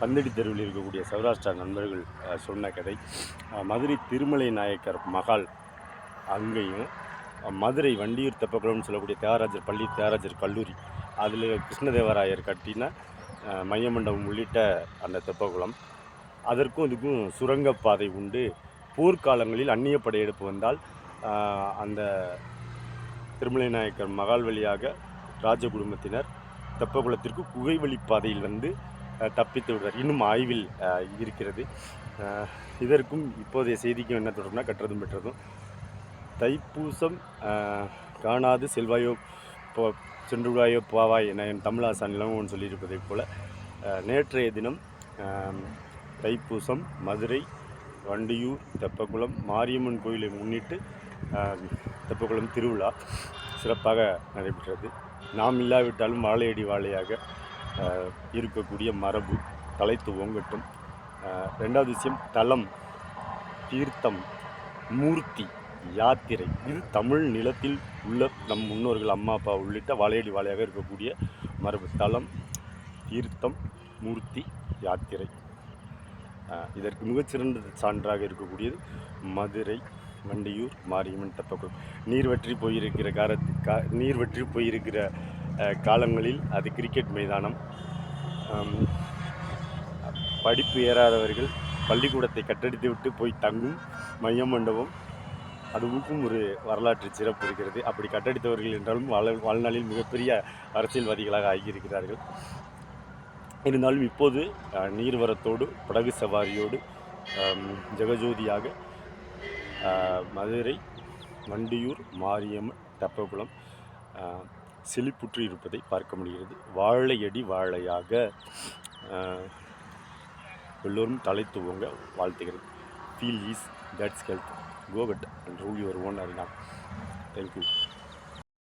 பந்தடி தெருவில் இருக்கக்கூடிய சௌராஷ்டிரா நண்பர்கள் சொன்ன கதை. மதுரை திருமலை நாயக்கர் மகால் அங்கேயும் மதுரை வண்டியூர் தெப்பக்குளம்னு சொல்லக்கூடிய தியாகராஜர் பள்ளி தியாகராஜர் கல்லூரி. அதில் கிருஷ்ணதேவராயர் கட்டின மையமண்டபம் உள்ளிட்ட அந்த தெப்பக்குளம். அதற்கும் இதுக்கும் சுரங்கப்பாதை உண்டு. போர்க்காலங்களில் அந்நிய படையெடுப்பு வந்தால் அந்த திருமலை நாயக்கர் மகால் வழியாக ராஜ குடும்பத்தினர் தெப்பக்குளத்திற்கு குகை வழிப்பாதையில் வந்து தப்பித்து விடுவார். இன்னும் ஆய்வில் இருக்கிறது. இதற்கும் இப்போதைய செய்திக்கும் என்ன தொடர்புனா கற்றதும் பெற்றதும். தைப்பூசம் காணாது செல்வாயோ போ சென்றுவாயோ போவாய் என என் தமிழாசான் ஒன்று சொல்லியிருப்பதைப் போல் நேற்றைய தினம் தைப்பூசம் மதுரை வண்டியூர் தெப்பக்குளம் மாரியம்மன் கோயிலை முன்னிட்டு தெப்பகுளம் தெப்பக்குளம் திருவிழா சிறப்பாக நடைபெற்றது. நாம் இல்லாவிட்டாலும் வாழையடி வாழையாக இருக்கக்கூடிய மரபு தலைத்து ஓங்கட்டும். ரெண்டாவது விஷயம் தலம் தீர்த்தம் மூர்த்தி யாத்திரை. இது தமிழ் நிலத்தில் உள்ள நம் முன்னோர்கள் அம்மா அப்பா உள்ளிட்ட வாழையடி வாழையாக இருக்கக்கூடிய மரபு. தலம் தீர்த்தம் மூர்த்தி யாத்திரை. இதற்கு மிகச்சிறந்த சான்றாக இருக்கக்கூடியது மதுரை வண்டியூர் மாரியம்மன் தெப்பக்குளம் நீர் வற்றி போயிருக்கிற காரத்து கா நீர் வற்றி போயிருக்கிற காலங்களில் அது கிரிக்கெட் மைதானம். படிப்பு ஏறாதவர்கள் பள்ளிக்கூடத்தை கட்டடித்து விட்டு போய் தங்கும் மைய மண்டபம் அதுவுக்கும் ஒரு வரலாற்று சிறப்பு இருக்கிறது. அப்படி கட்டடித்தவர்கள் என்றாலும் வாழ் வாழ்நாளில் மிகப்பெரிய அரசியல்வாதிகளாக ஆகியிருக்கிறார்கள். இருந்தாலும் இப்போது நீர்வரத்தோடு படகு சவாரியோடு ஜெகஜோதியாக மதுரை வண்டியூர் மாரியம்மன் தெப்பகுளம் செழிப்புற்று இருப்பதை பார்க்க முடிகிறது. வாழையடி வாழையாக எல்லோரும் தலை துவங்க வாழ்த்துகிறது. Feel is that's health go but and rule your own அறிஞர் தேங்க்யூ